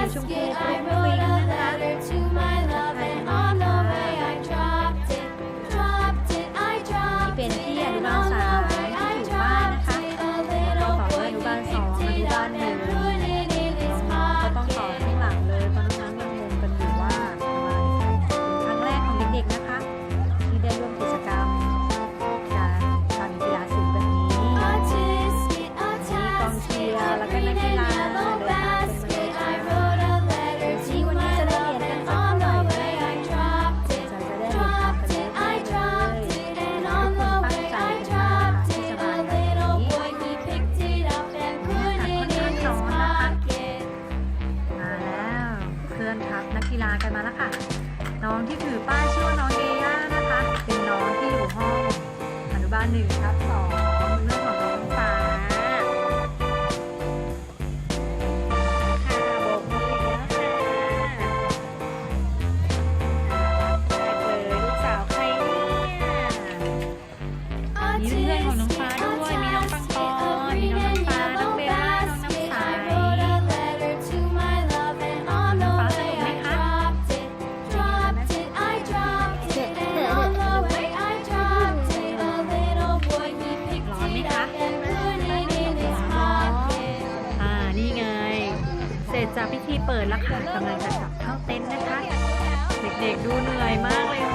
basket I'm rolling. ฬากันมาแล้วค่ะ น้องที่ถือป้ายชื่อว่าน้องเอย่านะคะ เป็นน้องที่อยู่ห้องอนุบาลหนึ่งครับสอง จากพิธีเปิดแล้วค่ะกำลังจะกลับเข้าเต็นท์นะคะ เด็กๆดูเหนื่อยมากเลย